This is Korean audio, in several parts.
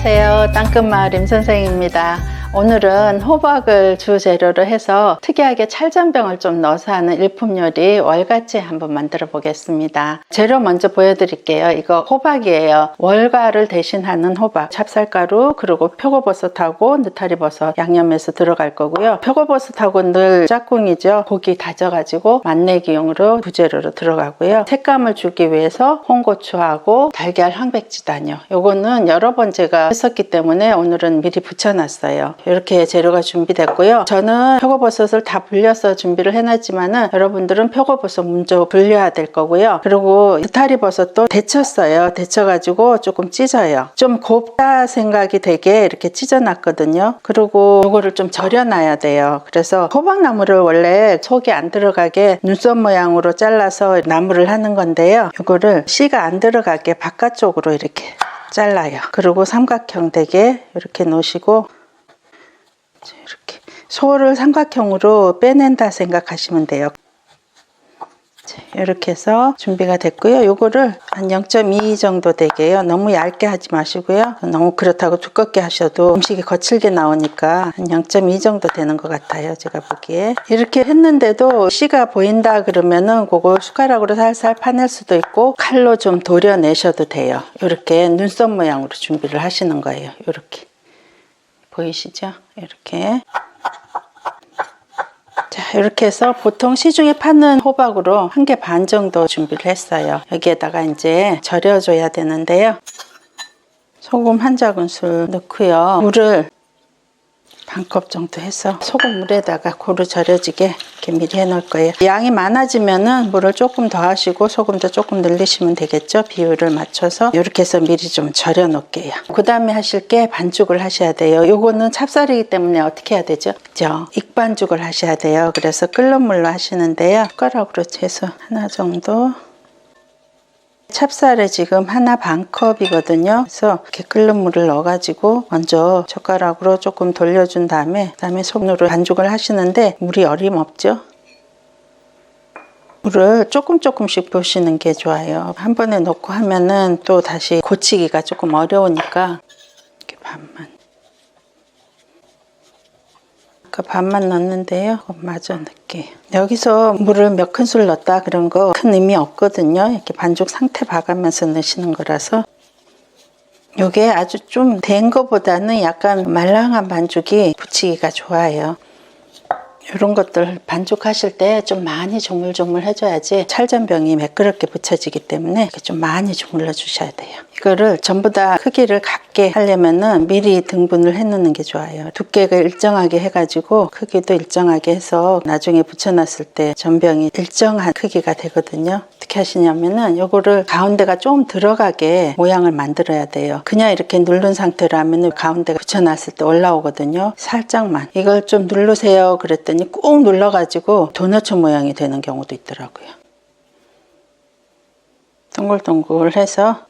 안녕하세요. 땅끝마을 임선생입니다. 오늘은 호박을 주재료로 해서 특이하게 찰전병을 좀 넣어서 하는 일품 요리 월가치 한번 만들어 보겠습니다. 재료 먼저 보여드릴게요. 이거 호박이에요. 월가를 대신하는 호박, 찹쌀가루, 그리고 표고버섯하고 느타리버섯 양념해서 들어갈 거고요. 표고버섯하고 늘 짝꿍이죠. 고기 다져가지고 맛내기용으로 부재료로 들어가고요. 색감을 주기 위해서 홍고추하고 달걀 항백지단요. 요거는 여러 번 제가 했었기 때문에 오늘은 미리 붙여놨어요. 이렇게 재료가 준비됐고요. 저는 표고버섯을 다 불려서 준비를 해놨지만은 여러분들은 표고버섯 먼저 불려야 될 거고요. 그리고 느타리 버섯도 데쳤어요. 데쳐가지고 조금 찢어요. 좀 곱다 생각이 되게 이렇게 찢어놨거든요. 그리고 이거를 좀 절여놔야 돼요. 그래서 호박나무를 원래 속이 안 들어가게 눈썹 모양으로 잘라서 나무를 하는 건데요. 이거를 씨가 안 들어가게 바깥쪽으로 이렇게 잘라요. 그리고 삼각형 되게 이렇게 놓으시고 이렇게 소를 삼각형으로 빼낸다 생각하시면 돼요. 이렇게 해서 준비가 됐고요. 요거를 한 0.2 정도 되게요. 너무 얇게 하지 마시고요. 너무 그렇다고 두껍게 하셔도 음식이 거칠게 나오니까 한 0.2 정도 되는 것 같아요. 제가 보기에. 이렇게 했는데도 씨가 보인다 그러면은 그거 숟가락으로 살살 파낼 수도 있고 칼로 좀 도려내셔도 돼요. 이렇게 눈썹 모양으로 준비를 하시는 거예요. 이렇게. 보이시죠? 이렇게. 자, 이렇게 해서 보통 시중에 파는 호박으로 한 개 반 정도 준비를 했어요. 여기에다가 이제 절여줘야 되는데요. 소금 한 작은술 넣고요. 물을 반컵 정도 해서 소금 물에다가 고루 절여지게 이렇게 미리 해 놓을 거예요. 양이 많아지면은 물을 조금 더 하시고 소금도 조금 늘리시면 되겠죠. 비율을 맞춰서 이렇게 해서 미리 좀 절여 놓을게요. 그 다음에 하실 게 반죽을 하셔야 돼요. 요거는 찹쌀이기 때문에 어떻게 해야 되죠? 그죠? 익반죽을 하셔야 돼요. 그래서 끓는 물로 하시는데요. 숟가락으로 채서 하나 정도 찹쌀에 지금 하나 반 컵이거든요. 그래서 이렇게 끓는 물을 넣어가지고 먼저 젓가락으로 조금 돌려준 다음에 그다음에 손으로 반죽을 하시는데 물이 어림없죠. 물을 조금 조금씩 부으시는 게 좋아요. 한 번에 넣고 하면은 또 다시 고치기가 조금 어려우니까 이렇게 반만. 아까 반만 넣었는데요. 마저 넣을게요. 여기서 물을 몇 큰술 넣었다 그런 거 큰 의미 없거든요. 이렇게 반죽 상태 봐가면서 넣으시는 거라서 이게 아주 좀 된 거보다는 약간 말랑한 반죽이 붙이기가 좋아요. 이런 것들 반죽하실 때 좀 많이 조물조물 해줘야지 찰전병이 매끄럽게 붙여지기 때문에 좀 많이 주물러 주셔야 돼요. 이거를 전부 다 크기를 같게 하려면은 미리 등분을 해 놓는 게 좋아요. 두께가 일정하게 해가지고 크기도 일정하게 해서 나중에 붙여놨을 때 전병이 일정한 크기가 되거든요. 어떻게 하시냐면은 요거를 가운데가 좀 들어가게 모양을 만들어야 돼요. 그냥 이렇게 누른 상태로 하면은 가운데가 붙여놨을 때 올라오거든요. 살짝만. 이걸 좀 누르세요. 그랬더니 꾹 눌러가지고 도너츠 모양이 되는 경우도 있더라고요. 동글동글 해서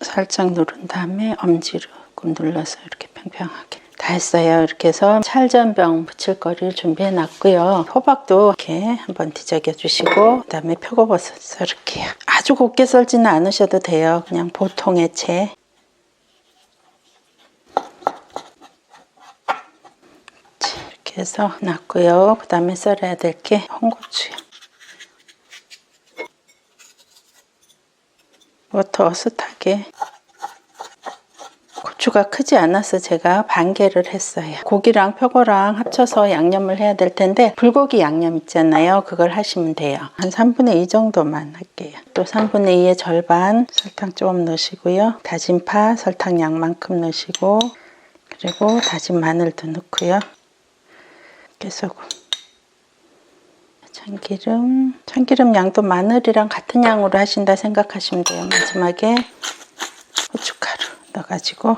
살짝 누른 다음에 엄지로 꾹 눌러서 이렇게 평평하게 다 했어요. 이렇게 해서 찰전병 붙일 거를 준비해 놨고요. 호박도 이렇게 한번 뒤적여 주시고 그다음에 표고버섯 썰을게요. 아주 곱게 썰지는 않으셔도 돼요. 그냥 보통의 채. 이렇게 해서 놨고요. 그 다음에 썰어야 될 게 홍고추요. 이것도 어슷하게 고추가 크지 않아서 제가 반 개를 했어요. 고기랑 표고랑 합쳐서 양념을 해야 될 텐데 불고기 양념 있잖아요. 그걸 하시면 돼요. 한 3분의 2 정도만 할게요. 또 3분의 2의 절반 설탕 좀 넣으시고요. 다진 파 설탕 양만큼 넣으시고 그리고 다진 마늘도 넣고요. 깨소금 참기름 참기름 양도 마늘이랑 같은 양으로 하신다 생각하시면 돼요. 마지막에 고춧가루 넣어가지고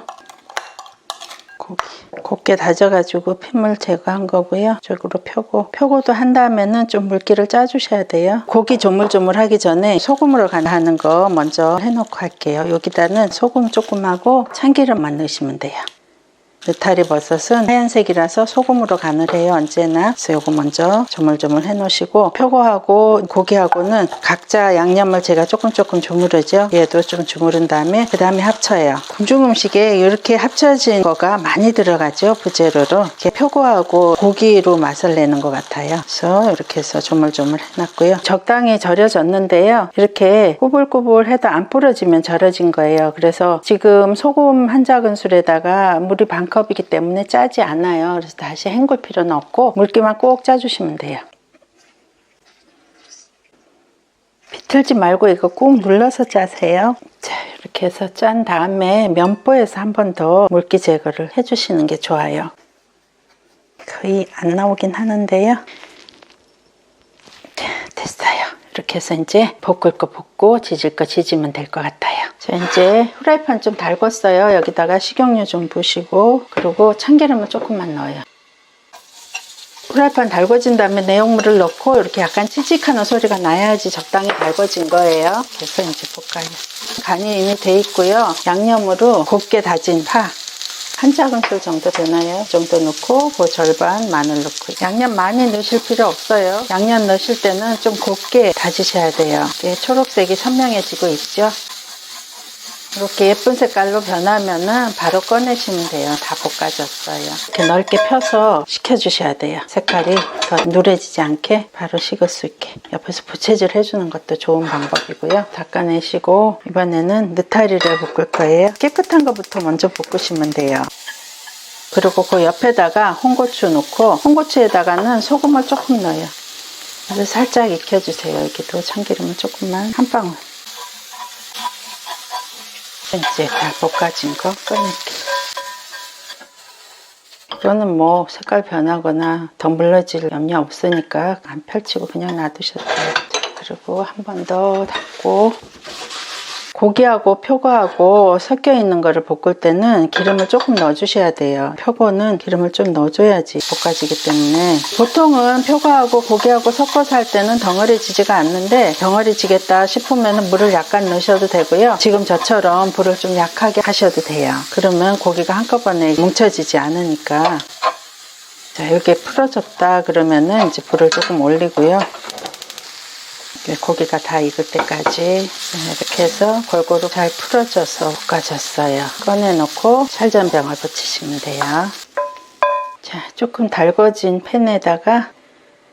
고기 곱게 다져가지고 핏물 제거한 거고요. 쪽으로 펴고 펴고도 한 다음에는 좀 물기를 짜주셔야 돼요. 고기 조물조물 하기 전에 소금으로 간하는 거 먼저 해놓고 할게요. 여기다는 소금 조금 하고 참기름만 넣으시면 돼요. 느타리 버섯은 하얀색이라서 소금으로 간을 해요. 언제나. 그래서 요거 먼저 조물조물 해 놓으시고 표고하고 고기하고는 각자 양념을 제가 조금 조금 주무르죠. 얘도 좀 주무른 다음에 그 다음에 합쳐요. 궁중 음식에 이렇게 합쳐진 거가 많이 들어가죠 부재료로. 이렇게 표고하고 고기로 맛을 내는 것 같아요. 그래서 이렇게 해서 조물조물 해놨고요. 적당히 절여졌는데요. 이렇게 꼬불꼬불 해도 안 부러지면 절여진 거예요. 그래서 지금 소금 한 작은술에다가 물이 반 컵이기 때문에 짜지 않아요. 그래서 다시 헹굴 필요는 없고 물기만 꼭 짜주시면 돼요. 비틀지 말고 이거 꾹 눌러서 짜세요. 자, 이렇게 해서 짠 다음에 면보에서 한 번 더 물기 제거를 해주시는 게 좋아요. 거의 안 나오긴 하는데요. 이렇게 해서 이제 볶을 거 볶고 지질 거 지지면 될 것 같아요. 자, 이제 후라이팬 좀 달궜어요. 여기다가 식용유 좀 부시고 그리고 참기름을 조금만 넣어요. 후라이팬 달궈진 다음에 내용물을 넣고 이렇게 약간 찌직하는 소리가 나야지 적당히 달궈진 거예요. 그래서 이제 볶아요. 간이 이미 돼 있고요. 양념으로 곱게 다진 파. 한 작은술 정도 되나요? 이 정도 넣고 그 절반 마늘 넣고 양념 많이 넣으실 필요 없어요. 양념 넣으실 때는 좀 곱게 다지셔야 돼요. 초록색이 선명해지고 있죠. 이렇게 예쁜 색깔로 변하면은 바로 꺼내시면 돼요. 다 볶아졌어요. 이렇게 넓게 펴서 식혀주셔야 돼요. 색깔이 더 누래지지 않게 바로 식을 수 있게. 옆에서 부채질 해주는 것도 좋은 방법이고요. 닦아내시고 이번에는 느타리를 볶을 거예요. 깨끗한 것부터 먼저 볶으시면 돼요. 그리고 그 옆에다가 홍고추 넣고 홍고추에다가는 소금을 조금 넣어요. 아주 살짝 익혀주세요. 여기도 참기름을 조금만 한 방울. 이제 다 볶아진 거 꺼낼게요. 이거는 뭐 색깔 변하거나 더 물러질 염려 없으니까 안 펼치고 그냥 놔두셔도 돼요. 그리고 한 번 더 닫고 고기하고 표고하고 섞여 있는 거를 볶을 때는 기름을 조금 넣어주셔야 돼요. 표고는 기름을 좀 넣어줘야지 볶아지기 때문에 보통은 표고하고 고기하고 섞어서 할 때는 덩어리지지가 않는데 덩어리지겠다 싶으면 물을 약간 넣으셔도 되고요. 지금 저처럼 불을 좀 약하게 하셔도 돼요. 그러면 고기가 한꺼번에 뭉쳐지지 않으니까 자 이렇게 풀어졌다 그러면은 이제 불을 조금 올리고요. 고기가 다 익을 때까지 이렇게 해서 골고루 잘 풀어져서 볶아졌어요. 꺼내놓고 찰전병을 붙이시면 돼요. 자, 조금 달궈진 팬에다가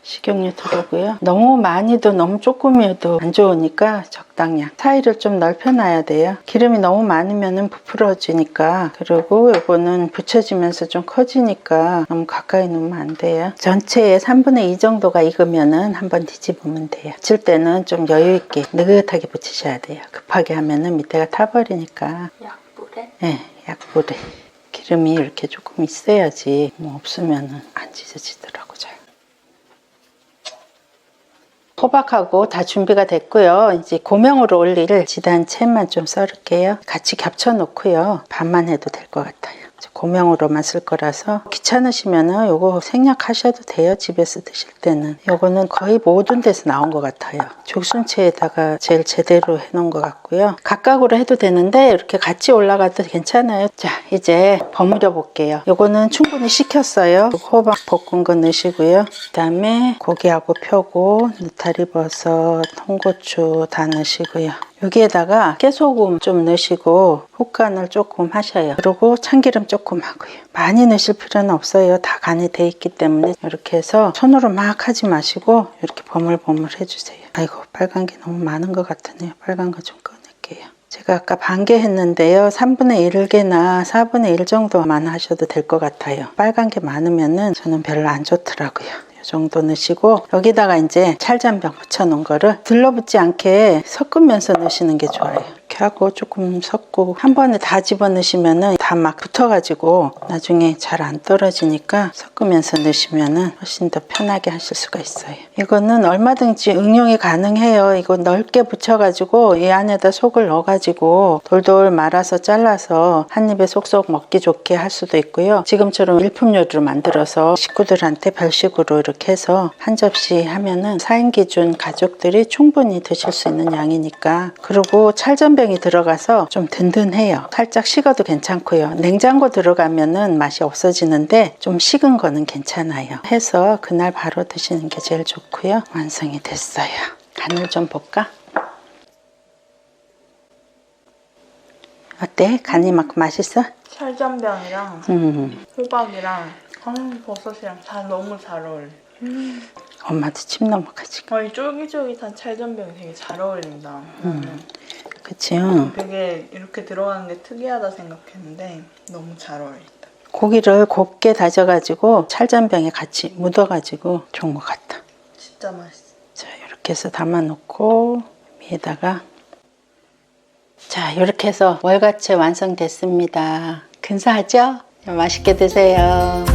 식용유 두르고요. 너무 많이도 너무 조금이어도 안 좋으니까 적당량. 사이를 좀 넓혀놔야 돼요. 기름이 너무 많으면 부풀어지니까. 그리고 이거는 붙여지면서 좀 커지니까 너무 가까이 놓으면 안 돼요. 전체에 3분의 2 정도가 익으면은 한번 뒤집으면 돼요. 붙일 때는 좀 여유 있게 느긋하게 붙이셔야 돼요. 급하게 하면은 밑에가 타버리니까. 약불에 네, 약불에. 기름이 이렇게 조금 있어야지 뭐 없으면은 안 찢어지더라고 잘. 호박하고 다 준비가 됐고요. 이제 고명으로 올릴 지단 채만 좀 썰을게요. 같이 겹쳐 놓고요. 반만 해도 될 것 같아요. 고명으로만 쓸 거라서 귀찮으시면은 요거 생략하셔도 돼요. 집에서 드실 때는. 요거는 거의 모든 데서 나온 것 같아요. 죽순채에다가 제일 제대로 해놓은 것 같고요. 각각으로 해도 되는데 이렇게 같이 올라가도 괜찮아요. 자 이제 버무려 볼게요. 요거는 충분히 식혔어요. 호박 볶은 거 넣으시고요. 그 다음에 고기하고 펴고 느타리 버섯, 홍고추 다 넣으시고요. 여기에다가 깨소금 좀 넣으시고 볶간을 조금 하셔요. 그리고 참기름 조금 하고요. 많이 넣으실 필요는 없어요. 다 간이 돼 있기 때문에 이렇게 해서 손으로 막 하지 마시고 이렇게 버물버물 해주세요. 아이고 빨간 게 너무 많은 것 같으네요. 빨간 거 좀 꺼낼게요. 제가 아까 반 개 했는데요. 3분의 1개나 4분의 1 정도만 하셔도 될 것 같아요. 빨간 게 많으면은 저는 별로 안 좋더라고요. 이 정도 넣으시고 여기다가 이제 찰잔병 붙여놓은 거를 들러붙지 않게 섞으면서 넣으시는 게 좋아요. 이렇게 하고 조금 섞고 한 번에 다 집어넣으시면은 다 막 붙어가지고 나중에 잘 안 떨어지니까 섞으면서 넣으시면은 훨씬 더 편하게 하실 수가 있어요. 이거는 얼마든지 응용이 가능해요. 이거 넓게 붙여가지고 이 안에다 속을 넣어가지고 돌돌 말아서 잘라서 한 입에 쏙쏙 먹기 좋게 할 수도 있고요. 지금처럼 일품 요리로 만들어서 식구들한테 별식으로 이렇게 해서 한 접시 하면은 4인 기준 가족들이 충분히 드실 수 있는 양이니까 그리고 찰전병 찰 전병이 들어가서 좀 든든해요. 살짝 식어도 괜찮고요. 냉장고 들어가면은 맛이 없어지는데 좀 식은 거는 괜찮아요. 해서 그날 바로 드시는 게 제일 좋고요. 완성이 됐어요. 간을 좀 볼까? 어때? 간이 막 맛있어? 찰전병이랑 음, 호박이랑 황버섯이랑 다 너무 잘 어울려. 엄마도 침 넘어가지. 어, 이 쫄깃쫄깃한 찰전병이 되게 잘 어울린다. 나는 그치요? 되게 이렇게 들어가는 게 특이하다 생각했는데 너무 잘 어울린다. 고기를 곱게 다져가지고 찰전병에 같이 묻어가지고 좋은 것 같다. 진짜 맛있어. 자, 이렇게 해서 담아놓고 위에다가 자, 이렇게 해서 월가채 완성됐습니다. 근사하죠? 맛있게 드세요.